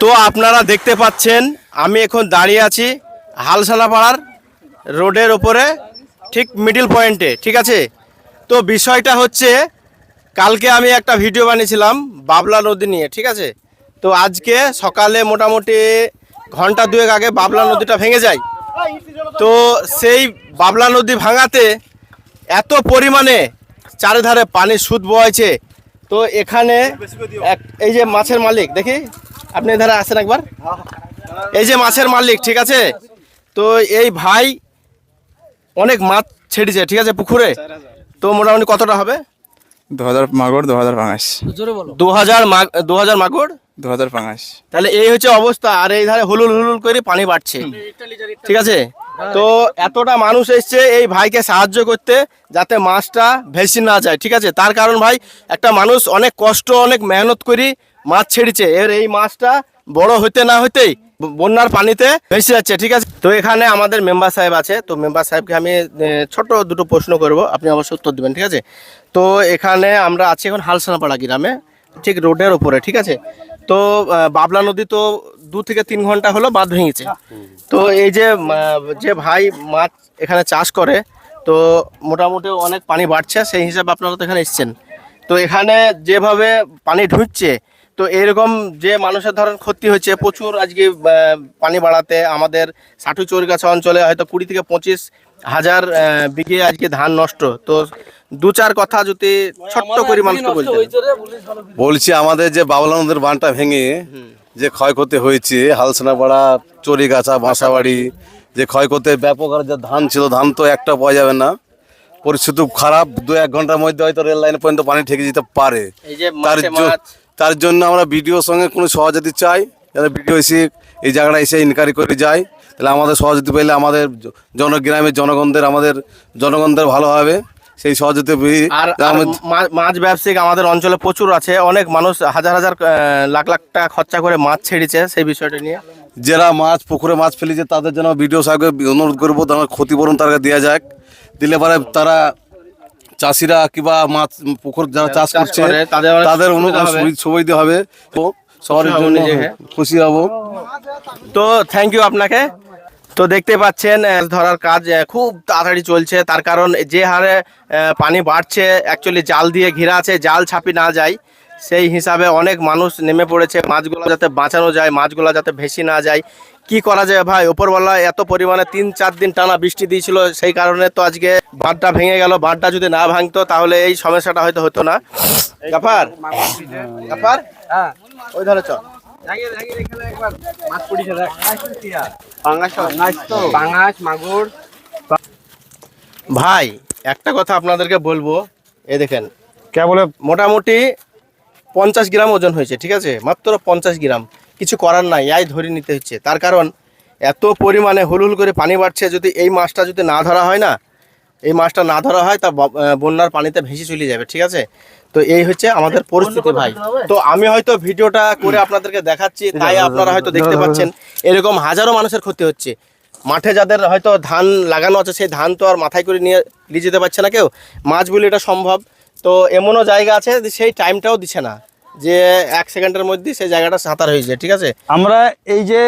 তো আপনারা দেখতে পাচ্ছেন, আমি এখন দাঁড়িয়ে আছি হালসালা পাড়ার রোডের ওপরে ঠিক মিডিল পয়েন্টে ঠিক আছে? তো বিষয়টা হচ্ছে, কালকে আমি একটা ভিডিও বানিয়েছিলাম বাবলা নদী নিয়ে, ঠিক আছে? তো আজকে সকালে মোটামুটি ঘণ্টা দুয়েক আগে বাবলা নদীটা ভেঙে যায়। তো সেই বাবলা নদী ভাঙাতে এত পরিমাণে চারিধারে পানি সুদ বয়েছে তো এখানে এই যে মাছের মালিক, দেখি? আপনি এধারে আসেন একবার। এই যে মাছের মালিক ঠিক আছে? তো এই ভাই অনেক মাছ ছেড়েছে ঠিক আছে পুকুরে? তো মোটামুটি কতটা হবে? দু হাজার মাগুর দু হাজার পাঙাশ। দু হাজার দু হাজার মাগুর? দু হাজার পাঙাশ। তাহলে এই হচ্ছে অবস্থা আর এই ধারে হুলুল হুলুল করে পানি বাড়ছে। ঠিক আছে? তো এতটা মানুষ এসছে এই ভাইকে সাহায্য করতে যাতে মাছটা ভেসে না যায় ঠিক আছে? তার কারণ ভাই একটা মানুষ অনেক কষ্ট অনেক মেহনত করি মাছ ছেড়েছে। এর এই মাছটা বড় হতে না হতেই ব- বন্যার পানিতে ভেসে যাচ্ছে, ঠিক আছে? তো এখানে আমাদের মেম্বার সাহেব আছে। তো মেম্বার সাহেবকে আমি ছোট দুটো প্রশ্ন করব। আপনি অবশ্যই উত্তর দেবেন, ঠিক আছে? তো এখানে আমরা আছি এখন হালসানাপাড়া গ্রামে, ঠিক রোডের উপরে ঠিক আছে? তো বাবলা নদী তো দু থেকে তিন ঘণ্টা হলো বাঁধ ভেঙেছে। তো এই যে যে ভাই মাছ এখানে চাষ করে, তো মোটামুটি অনেক পানি বাড়ছে, সেই হিসাবে আপনারা তো এখানে এসছেন। তো এখানে যেভাবে পানি ঢুকছে তো এরকম যে মানুষের ধরেন ক্ষতি হচ্ছে প্রচুর আজকে পানি বাড়াতে আমাদের সাটু চৌরিগাছা অঞ্চলে হয়তো কুড়ি থেকে পঁচিশ হাজার বিঘে আজকে ধান নষ্ট। তো দু চার কথা যদি ছোট্ট করে মানুষকে বলতেন বলছি আমাদের যে বাবলা নদীর বানটা ভেঙে যে ক্ষয়ক্ষতি হয়েছে হালসোনাপাড়া চরিগাছা বাসাবাড়ি যে ক্ষয়ক্ষতি ব্যাপক আর যে ধান ছিল ধান তো একটা পাওয়া যাবে না। পরিস্থিতি খারাপ দু এক ঘণ্টার মধ্যে হয়তো রেল লাইন পর্যন্ত পানি ঠেকে যেতে পারে। তার তার জন্য আমরা বিডিওর সঙ্গে কোনো সহযোগিতা চাই যাতে বিডিও এসে এই জায়গাটা এসে ইনকোয়ারি করে যায়। তাহলে আমাদের সহযোগিতা পেলে আমাদের জনগ্রামের জনগণদের আমাদের জনগণদের ভালো হবে। সেই সহযোগিতা পেয়ে আর মাছ ব্যবসায়িক আমাদের অঞ্চলে প্রচুর আছে। অনেক মানুষ হাজার হাজার লাখ লাখ টাকা খরচা করে মাছ ছেড়েছে সেই বিষয়টা নিয়ে। যারা মাছ পুকুরে মাছ ফেলেছে তাদের জন্য ভিডিও সাহেবকে অনুরোধ করব তারা ক্ষতিপূরণ তারা দেওয়া যাক। দিলে পরে তারা চাষিরা কিংবা মাছ পুকুর যারা চাষ চাষ করছে তাদের অনুকূল সুবিধা হবে। তো হব জন্য খুশি হব। তো থ্যাংক ইউ আপনাকে। তো দেখতে পাচ্ছেন ধরার কাজ খুব তাড়াতাড়ি চলছে। তার কারণ যে হারে পানি বাড়ছে অ্যাকচুয়ালি জাল দিয়ে ঘেরা আছে জাল ছাপি না যায়। সেই হিসাবে অনেক মানুষ নেমে পড়েছে। মাছগুলো যাতে বাঁচানো যায় মাছগুলো যাতে ভেসে না যায়। কি করা যায় ভাই? ওপরওয়ালা এত পরিমাণে তিন চার দিন টানা বৃষ্টি দিয়েছিল সেই কারণে তো আজকে বাঁধটা ভেঙে গেল। বাঁধটা যদি না ভাঙতো তাহলে এই সমস্যাটা হয়তো হতো না। গাফার গাফার ওই ধরে চল। ভাই একটা কথা আপনাদেরকে বলব। এ দেখেন কে বলে? মোটামুটি পঞ্চাশ গ্রাম ওজন হয়েছে, ঠিক আছে? মাত্র পঞ্চাশ গ্রাম। কিছু করার নাই ইয়াই ধরে নিতে হচ্ছে। তার কারণ, এত পরিমাণে হুলহুল করে পানি বাড়ছে, যদি এই মাছটা যদি না ধরা হয় না, এই মাছটা না ধরা হয়, তা বন্যার পানিতে ভেসে চলে যাবে, ঠিক আছে? তো এই হচ্ছে আমাদের পরিস্থিতি ভাই। তো আমি হয়তো ভিডিওটা করে আপনাদেরকে দেখাচ্ছি, তাই আপনারা হয়তো দেখতে পাচ্ছেন, এরকম হাজারো মানুষের ক্ষতি হচ্ছে। মাঠে যাদের হয়তো ধান লাগানো আছে, সেই ধান তো আর মাথায় করে নিয়ে নিয়ে যেতে পারছে না কেউ। মাছ বলে এটা সম্ভব। তো এমনও জায়গা আছে যে সেই টাইমটাও দিছে না যে এক সেকেন্ডের মধ্যে সেই জায়গাটা সাঁতার হয়ে যায় ঠিক আছে? আমরা এই যে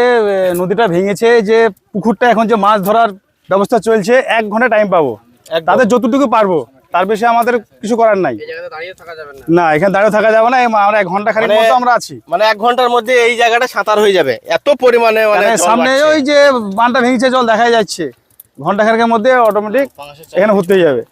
নদীটা ভেঙেছে যে পুকুরটা এখন যে মাছ ধরার ব্যবস্থা চলছে এক ঘণ্টা টাইম পাবো। তাদের যতটুকু পারব তার বেশি আমাদের কিছু করার নাই। না। এখানে দাঁড়িয়ে থাকা যাবে না আমরা এক ঘণ্টা খানিক মানে- মতো আমরা আছি। মানে এক ঘণ্টার মধ্যে এই জায়গাটা সাঁতার হয়ে যাবে। এত পরিমাণে মানে মানে সামনে ওই যে বানটা ভেঙেছে জল দেখা যাচ্ছে। ঘণ্টা খানেকের মধ্যে অটোমেটিক এখানে ভর্তি হয়ে যাবে।